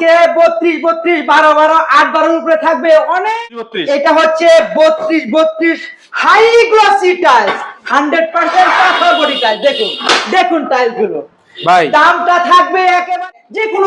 আজকে বত্রিশ বত্রিশ বারো বারো আট বারোর উপরে থাকবে অনেক। এটা হচ্ছে বত্রিশ বত্রিশ high glossy tiles. Hundred percent পাথর বডি টাইলস। দেখুন দেখুন টাইলসগুলো ভাই। দামটা থাকবে একেবারে যে কোনো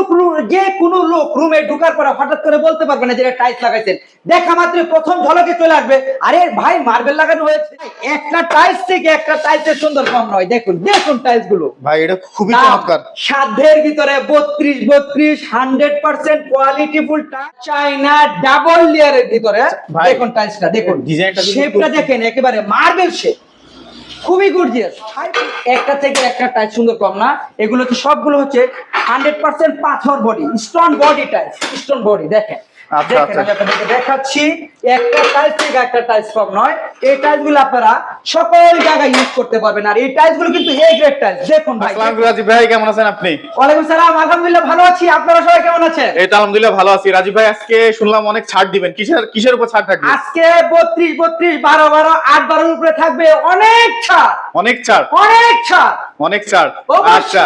যে কোনো লোক রুমে ঢুকার পরে হঠাৎ করে বলতে পারবে না যে টাইলস লাগাইছেন। দেখা মাত্র প্রথম ঝলকে চলে আসবে। আরে ভাই মার্বেল লাগানো হয়েছে। একটা টাইলস থেকে একটা টাইলসের সুন্দর কম নয়। দেখুন দেখুন টাইলসগুলো। ভাই এটা খুবই চমৎকার। সাধ্যের ভিতরে বত্রিশ বত্রিশ hundred percent quality full China double লেয়ারের ভিতরে। দেখুন টাইলসটা দেখুন। ডিজাইনটা শেপটা দেখেন একেবারে মার্বেল শেপ খুবই গর্জিয়াস একটা থেকে একটা টাইপ সুন্দর কম না। এগুলো কি সবগুলো হচ্ছে হান্ড্রেড পার্সেন্ট পাথর body stone body type stone body দেখেন। আচ্ছা, আচ্ছা। দেখাচ্ছি একটা টাইলস থেকে একটা টাইলস কম নয়। এই টাইলসগুলো আপনারা সকল জায়গায় ইউজ করতে পারবেন। আর এই টাইলসগুলো কিন্তু এ গ্রেড টাইলস দেখুন ভাই আসসালামু আলাইকুম রাজীব ভাই কেমন আছেন আপনি? ওয়ালাইকুম সালাম আলহামদুলিল্লাহ ভালো আছি। আপনারা সবাই কেমন আছেন? এই তো আলহামদুলিল্লাহ ভালো আছি। রাজীব ভাই আজকে শুনলাম অনেক ছাড় দিবেন। কিসের কিসের উপর ছাড় থাকবে? আজকে বত্রিশ বত্রিশ বারো বারো আট বারোর উপরে থাকবে অনেক ছাড়। অনেক ছাড়? অনেক ছাড়। অনেক ছাড়? আচ্ছা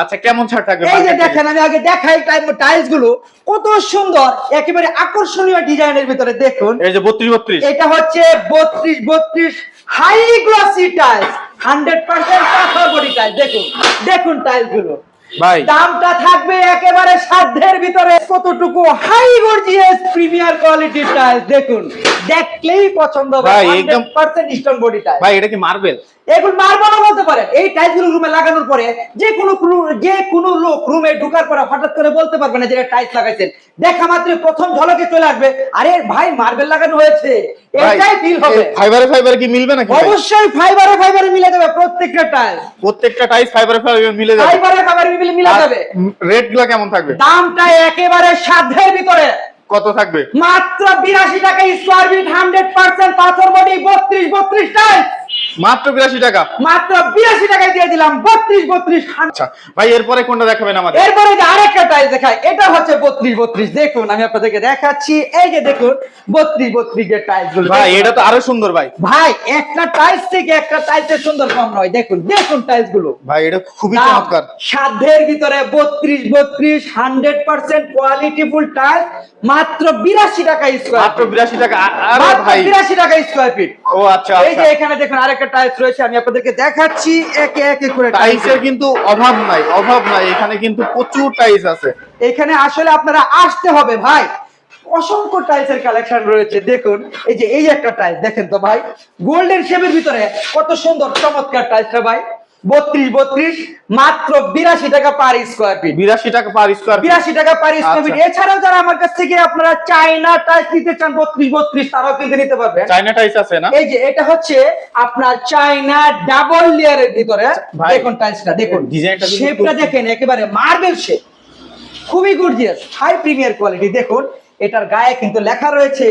আচ্ছা কেমন ছাড় থাকবে? এই যে দেখেন আমি আগে দেখাই টাইলসগুলো। কত সুন্দর একেবারে আকর্ষণীয় ডিজাইনের ভিতরে দেখুন। এই যে 32 32 এটা হচ্ছে বত্রিশ বত্রিশ high glossy tiles hundred percent পাথর বডি টাইলস দেখুন দেখুন টাইলসগুলো। ভাই। দামটা থাকবে একেবারে সাধ্যের ভিতরে। কতটুকু হাই গর্জিয়াস প্রিমিয়ার কোয়ালিটির টাইলস দেখুন দেখলেই পছন্দ হবে। ভাই, একদম- 100% স্টোন বডি টাইলস ভাই এটা কি মার্বেল এগুলো মার্বেলও বলতে পারেন এই টাইলসগুলো রুমে লাগানোর পরে যে কোনো যে কোনো লোক রুমে ঢুকার পরে হঠাৎ করে বলতে পারবে না যে টাইলস লাগাইছেন। দেখা মাত্র প্রথম ঝলকে চলে আসবে। আরে ভাই মার্বেল লাগানো হয়েছে। এটাই ফিল হবে। ফাইবারে ফাইবারে কি মিলবে নাকি অবশ্যই ফাইবারে ফাইবারে মিলে যাবে প্রত্যেকটা টাইলস প্রত্যেকটা টাইস ফাইবারে ফাইবারে মিলে যাবে। ফাইবারে ফাইবারে মিলে মিলে যাবে। রেটগুলা কেমন থাকবে? দামটা একেবারে সাধ্যের ভিতরে। কত থাকবে? মাত্র বিরাশি টাকা স্কোয়ার ফিট হান্ড্রেড পার্সেন্ট পাথর বডি বত্রিশ বত্রিশ টাইলস মাত্র 82 টাকা। মাত্র বিরাশি টাকায় দিয়ে দিলাম বত্রিশ বত্রিশ আচ্ছা ভাই এরপরে কোনটা দেখাবেন আমাদের? এরপরে যে আরেকটা টাইলস দেখায় এটা হচ্ছে বত্রিশ বত্রিশ। দেখুন আমি আপনাদেরকে দেখাচ্ছি এই যে দেখুন বত্রিশ বত্রিশ যে টাইলসগুলো। ভাই এটা তো আরও সুন্দর ভাই। ভাই একটা টাইলস থেকে একটা টাইলসের সুন্দর কম নয়। দেখুন দেখুন টাইলসগুলো। ভাই এটা খুবই চমৎকার। সাধ্যের ভিতরে বত্রিশ বত্রিশ hundred percent quality full tiles মাত্র বিরাশি টাকা স্কোয়ার মাত্র 82 টাকা। বিরাশি টাকা স্কোয়ার ফিট ও আচ্ছা এই যে আচ্ছা। এখানে দেখুন টাইলস রয়েছে আমি আপনাদেরকে দেখাচ্ছি। একে একে করে টাইলসের কিন্তু অভাব নাই অভাব নাই এখানে কিন্তু প্রচুর টাইলস আছে। এখানে আসলে আপনারা আসতে হবে ভাই। অসংখ্য টাইলসের কালেকশন রয়েছে দেখুন। এই যে এই একটা টাইলস দেখেন তো ভাই। গোল্ডেন শেপের ভিতরে কত সুন্দর চমৎকার টাইলসটা ভাই। বত্রিশ বত্রিশ মাত্র বিরাশি টাকা পার স্কোয়ার ফিট 82 টাকা পার স্কয়ার বিরাশি টাকা পার স্কোয়ার ফিট আচ্ছা। এছাড়াও যারা আমার কাছ থেকে আপনারা চাইনা টাইলস নিতে চান বত্রিশ বত্রিশ তারাও কিন্তু নিতে পারবেন। চাইনা টাইলস আছে না? এই যে এটা হচ্ছে আপনার চাইনা ডাবল লেয়ারের ভিতরে। দেখুন টাইলসটা দেখুন। ডিজাইনটা শেপটা দেখেন একেবারে মার্বেল শেপ খুবই গর্জিয়াস হাই প্রিমিয়ার কোয়ালিটি দেখুন এটার গায়ে কিন্তু লেখা রয়েছে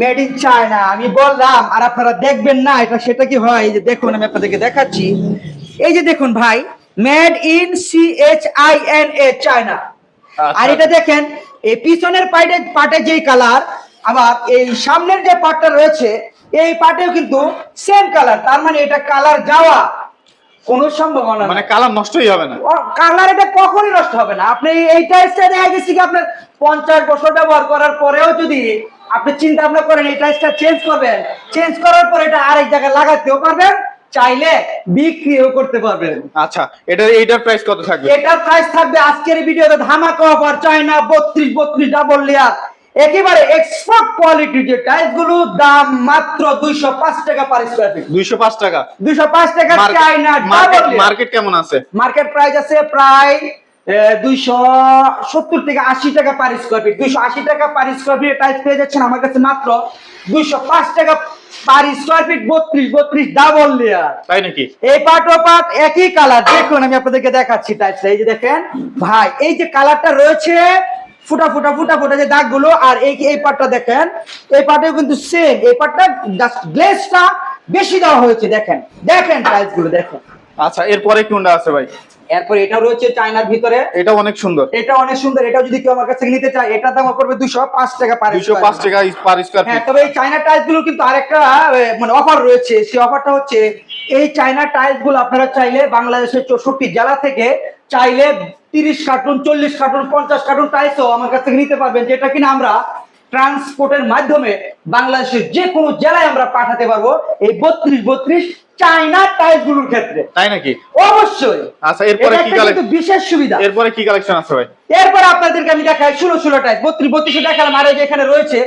মেড ইন চায়না আমি বললাম আর আপনারা দেখবেন না এটা সেটা কি হয়? এই যে দেখুন আমি আপনাদেরকে দেখাচ্ছি। এই যে দেখুন ভাই made in C H I N A China. আর এটা দেখেন এই পিছনের পার্টে পার্টে যেই কালার আবার এই সামনের যে পার্টটা রয়েছে এই পার্টেও কিন্তু সেম কালার তার মানে এটা কালার যাওয়া কোনো সম্ভাবনা মানে কালার নষ্টই হবে না। কালার এটা কখনই নষ্ট হবে না। আপনি এই টাইলসটা দেখা গেছে কি আপনার পঞ্চাশ বছর ব্যবহার করার পরেও যদি আপনি চিন্তা ভাবনা করেন এই টাইলসটা চেঞ্জ করবেন। চেঞ্জ করার পর এটা আরেক জায়গায় লাগাতেও পারবেন। চাইলে বিক্রিও করতে পারবেন। আচ্ছা এটা এটার প্রাইস কত থাকবে? এটার প্রাইস থাকবে আজকের ভিডিওতে ধামাকা অফার চায়না বত্রিশ বত্রিশ ডাবল লেয়ার একেবারে এক্সপোর্ট কোয়ালিটি যে টাইলসগুলো দাম মাত্র দুইশো পাঁচ টাকা পার স্কয়ার ফিট 205 টাকা। দুইশো পাঁচ টাকা চায়না মার্কেট কেমন আছে? মার্কেট প্রাইস আছে প্রায় দুইশো সত্তর থেকে আশি টাকা পার স্কোয়ার ফিট দুইশো আশি টাকা পার স্কোয়ার ফিট টাইলস পেয়ে যাচ্ছেন আমার কাছে মাত্র দুইশো পাঁচ টাকা পার স্কোয়ার ফিট বত্রিশ বত্রিশ ডাবল লেয়ার তাই নাকি? এই পার্ট ও পার্ট একই কালার দেখুন আমি আপনাদেরকে দেখাচ্ছি এই যে দেখেন ভাই এই যে কালারটা রয়েছে ফুটা ফুটা ফুটা ফুটা যে দাগগুলো আর এই এই পার্টটা দেখেন এই পার্টেও কিন্তু সেম এই জাস্ট গ্লেসটা বেশি দেওয়া হয়েছে দেখেন। দেখেন টাইলসগুলো দেখেন। আচ্ছা এরপরে কোনটা আছে ভাই? এরপর এটা রয়েছে চায়নার ভিতরে। এটা অনেক সুন্দর। এটা অনেক সুন্দর এটা যদি কেউ আমার কাছে নিতে চায় এটা দাম পড়বে দুশো পাঁচ টাকা পার 205 টাকা পার স্কয়ার হ্যাঁ ফিট তবে এই চায়না টাইলসগুলো কিন্তু আরেকটা মানে অফার রয়েছে। সেই অফারটা হচ্ছে এই চায়না টাইলসগুলো আপনারা চাইলে বাংলাদেশের চৌষট্টি জেলা থেকে চাইলে তিরিশ কার্টুন চল্লিশ কার্টুন পঞ্চাশ কার্টুন টাইলসও আমার কাছ থেকে নিতে পারবেন যেটা কিনা আমরা ট্রান্সপোর্টের মাধ্যমে বাংলাদেশের যে কোনো জেলায় আমরা পাঠাতে পারব এই বত্রিশ বত্রিশ চাইনা টাইলসগুলোর ক্ষেত্রে। তাই নাকি? অবশ্যই। আচ্ছা, এরপরে কি একটা কালেক- কিন্তু বিশেষ সুবিধা। এরপরে কি কালেকশন আছে ভাই? এরপর আপনাদেরকে আমি দেখাই ষোলো ষোলো টাইস বত্রিশ বত্রিশে দেখালাম আর যে এখানে রয়েছে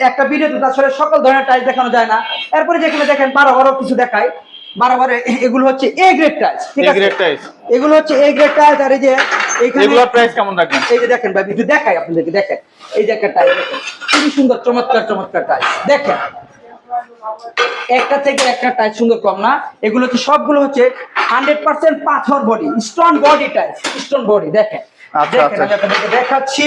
একটা ভিডিওতে আসলে সকল ধরনের টাইস দেখানো যায় না। এরপরে যেখানে দেখেন বারো বারো কিছু দেখাই। বারো বারো এগুলো হচ্ছে এ গ্রেড টাইস ঠিক A আছে এগুলো হচ্ছে এ গ্রেড টাইস আর এই যে এগুলোর প্রাইস কেমন রাখবেন? এই যে দেখেন ভাই একটু দেখাই আপনাদেরকে দেখেন। এই যে একটা দেখেন। খুবই সুন্দর চমৎকার চমৎকার দেখেন একটা থেকে একটা টাইস সুন্দর কম না। এগুলো হচ্ছে সবগুলো হচ্ছে হান্ড্রেড পার্সেন্ট পাথর body stone body stone body দেখেন। আচ্ছা, আচ্ছা। আমি আপনাদেরকে দেখাচ্ছি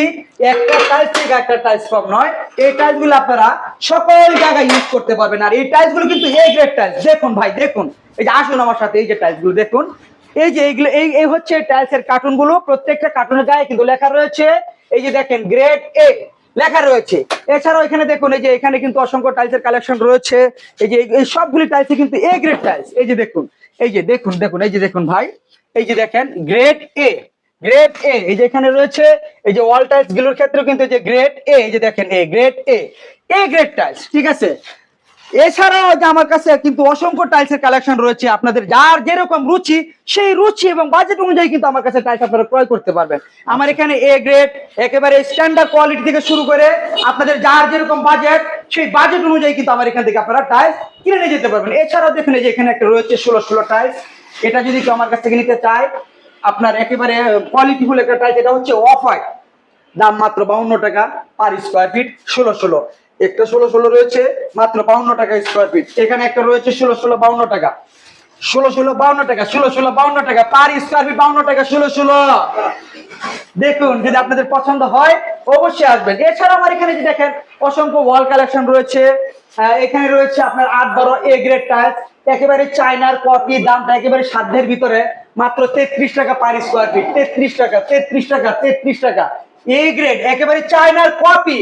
একটা টাইলস থেকে একটা টাইলস কম নয়। এই টাইলসগুলো আপনারা সকল জায়গায় ইউজ করতে পারবেন। আর এই টাইলসগুলো কিন্তু এ গ্রেড টাইলস দেখুন ভাই দেখুন। এই যে আসুন আমার সাথে এই যে টাইলসগুলো দেখুন। এই যে এইগুলো এই এই হচ্ছে টাইলস এর কার্টুনগুলো প্রত্যেকটা কার্টুনের গায়ে কিন্তু লেখা রয়েছে এই যে দেখেন গ্রেড এ লেখা রয়েছে এছাড়াও এখানে দেখুন এই যে এখানে কিন্তু অসংখ্য টাইলসের কালেকশন রয়েছে এই যে এই সবগুলি টাইলস কিন্তু এ গ্রেড টাইলস এই যে দেখুন এই যে দেখুন দেখুন এই যে দেখুন ভাই এই যে দেখেন গ্রেড এ গ্রেড এ এই যে এখানে রয়েছে এই যে ওয়াল টাইলসগুলোর ক্ষেত্রে কিন্তু যে গ্রেড এ এই যে দেখেন A grade A A grade tiles ঠিক আছে এছাড়াও যে আমার কাছে কিন্তু অসংখ্য টাইলসের কালেকশন রয়েছে, আপনাদের যার যেরকম রুচি, সেই রুচি এবং বাজেট অনুযায়ী কিন্তু আমার কাছে টাইলস আপনারা ক্রয় করতে পারবেন। আমার এখানে এ গ্রেড একেবারে স্ট্যান্ডার্ড কোয়ালিটি থেকে শুরু করে আপনাদের যার যেরকম বাজেট সেই বাজেট অনুযায়ী কিন্তু আমার এখান থেকে আপনারা টাইলস কিনে নিয়ে যেতে পারবেন। এছাড়াও দেখুন যে এখানে একটা রয়েছে ষোলো ষোলো টাইলস এটা যদি কেউ আমার কাছ থেকে নিতে চায়, আপনার একেবারে কোয়ালিটিফুল একটা টাইলস এটা হচ্ছে অফ হোয়াইট দাম মাত্র বাউন্ন টাকা পার স্কোয়ার ফিট ষোলো ষোলো। একটা ষোলো ষোলো রয়েছে, মাত্র বাউন্ন টাকা স্কোয়ার ফিট এখানে একটা রয়েছে ষোলো ষোলো বাউন্ন টাকা। ষোলো ষোলো বাউন্ন টাকা, ষোলো ষোলো বাউন্ন টাকা পার স্কোয়ার ফিট বাউন্ন টাকা, ষোলো ষোলো। দেখুন, যদি আপনাদের পছন্দ হয়, অবশ্যই আসবেন। এছাড়া আমার এখানে যে দেখেন, অসংখ্য ওয়াল কালেকশন রয়েছে। এখানে রয়েছে আপনার আট বারো এ গ্রেড টাইলস একেবারে চায়নার কপি, দামটা একেবারে সাধ্যের ভিতরে, মাত্র তেত্রিশ টাকা পার স্কোয়ার ফিট তেত্রিশ টাকা তেত্রিশ টাকা তেত্রিশ টাকা। এ গ্রেড একেবারে চায়নার কপি।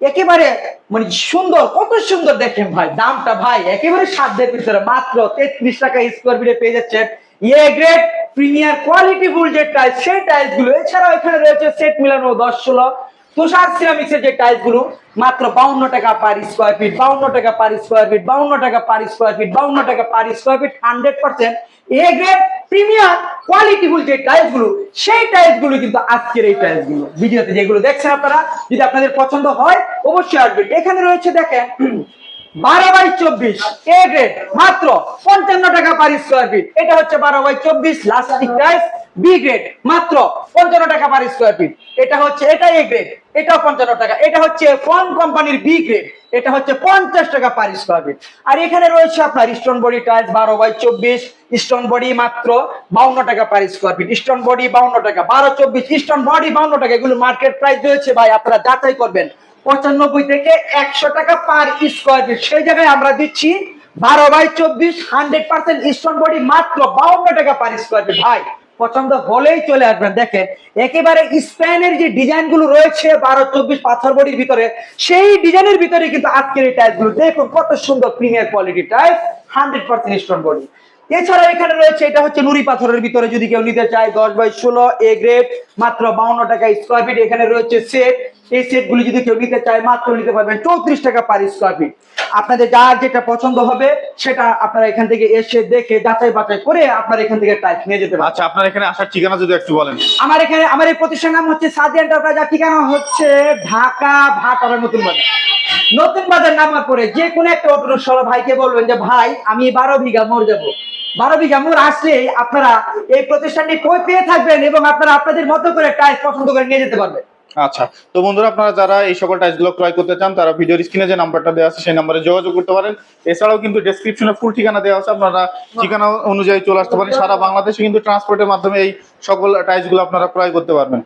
একেবারে মানে সুন্দর, কত সুন্দর দেখেন ভাই, দামটা ভাই, একেবারে সাধ্যের ভিতরে, মাত্র তেত্রিশ টাকা স্কোয়ার ফিটে পেয়ে যাচ্ছেন। প্রিমিয়ার কোয়ালিটি ফুল যে টাইলস সেই টাইলসগুলো, এছাড়াও এখানে রয়েছে সেট মিলানো দশ ষোলো। তুষার সিরামিক্সের যে টাইলসগুলো, মাত্র বাউন্ন টাকা পার স্কোয়ার ফিট বাউন্ন টাকা পার স্কোয়ার ফিট বাউন্ন টাকা পার স্কোয়ার ফিট বাউন্ন টাকা per square feet hundred percent A grade premier quality full যে টাইলসগুলো, সেই টাইলসগুলো কিন্তু আজকের এই টাইলসগুলো। ভিডিওতে যেগুলো দেখছেন আপনারা, যদি আপনাদের পছন্দ হয়, অবশ্যই আসবেন। এখানে রয়েছে দেখেন বারো বাই চব্বিশ এ গ্রেড মাত্র পঞ্চান্ন টাকা পার স্কোয়ার ফিট এটা হচ্ছে বারো বাই চব্বিশ লাস্টিক টাইলস বি গ্রেড মাত্র পঞ্চান্ন টাকা পার স্কোয়ার ফিট এটা হচ্ছে, এটা এ গ্রেড এটাও পঞ্চান্ন টাকা। এটা হচ্ছে ফোন কোম্পানির বি গ্রেড এটা হচ্ছে পঞ্চাশ টাকা পার স্কোয়ার ফিট আর এখানে রয়েছে আপনার স্টোন বডি টাইলস বারো বাই চব্বিশ স্টোন বডি মাত্র বাউন্ন টাকা per square feet stone body বাউন্ন টাকা, বারো চব্বিশ স্টোন বডি বাউন্ন টাকা। এগুলো মার্কেট প্রাইস রয়েছে ভাই, আপনারা যাচাই করবেন। পঁচানব্বই থেকে একশো টাকা পার স্কোয়ার ফিট সেই জায়গায় আমরা দিচ্ছি বারো বাই চব্বিশ হান্ড্রেড পার্সেন্ট স্টোন বডি মাত্র বাউন্ন টাকা পার স্কোয়ার ফিট ভাই, পছন্দ হলেই চলে আসবেন। দেখেন, একেবারে স্প্যানের যে ডিজাইনগুলো রয়েছে বারো, চব্বিশ পাথর বডির ভিতরে, সেই ডিজাইনের ভিতরে কিন্তু আজকের এই টাইলসগুলো। দেখুন কত সুন্দর premier quality tiles hundred percent stone body এছাড়া এখানে রয়েছে, এটা হচ্ছে নুড়ি পাথরের ভিতরে, যদি কেউ নিতে চায়, দশ বাই ষোলো এ গ্রেড মাত্র বাউন্ন টাকা স্কোয়ার ফিট এখানে রয়েছে সেট এই সেট গুলি যদি কেউ নিতে চায় মাত্র নিতে পারবেন চৌত্রিশ টাকা পার স্কোয়ার ফিট আপনাদের যার যেটা পছন্দ হবে সেটা আপনারা এখান থেকে এসে দেখে যাচাই বাছাই করে আপনারা এখান থেকে টাইপ নিয়ে যেতে পারেন আচ্ছা আপনার এখানে আসার ঠিকানা যদি একটু বলেন। আমার এখানে আমার এই প্রতিষ্ঠানের নাম হচ্ছে সাদি এন্টারপ্রাইজ আর ঠিকানা হচ্ছে ঢাকা ভাটারা নতুন বাজার। নতুন বাজার নামার পরে যে কোনো একটা অটো সর ভাইকে বলবেন যে ভাই আমি বারো বিঘা মোর যাব। বারো বিঘা মোর আসলে আপনারা এই প্রতিষ্ঠানটি পেয়ে থাকবেন এবং আপনারা আপনাদের মতো করে টাইস পছন্দ করে নিয়ে যেতে পারবেন। আচ্ছা তো বন্ধুরা আপনারা যারা এই সকল টাইলসগুলো ক্রয় করতে চান তারা ভিডিওর স্ক্রিনে যে নাম্বারটা দেওয়া আছে সেই নাম্বারে যোগাযোগ করতে পারেন। এছাড়াও কিন্তু ডেসক্রিপশনে ফুল ঠিকানা দেওয়া আছে আপনারা ঠিকানা অনুযায়ী চলে আসতে পারেন। সারা বাংলাদেশে কিন্তু ট্রান্সপোর্টের মাধ্যমে এই সকল টাইসগুলো আপনারা ক্রয় করতে পারবেন।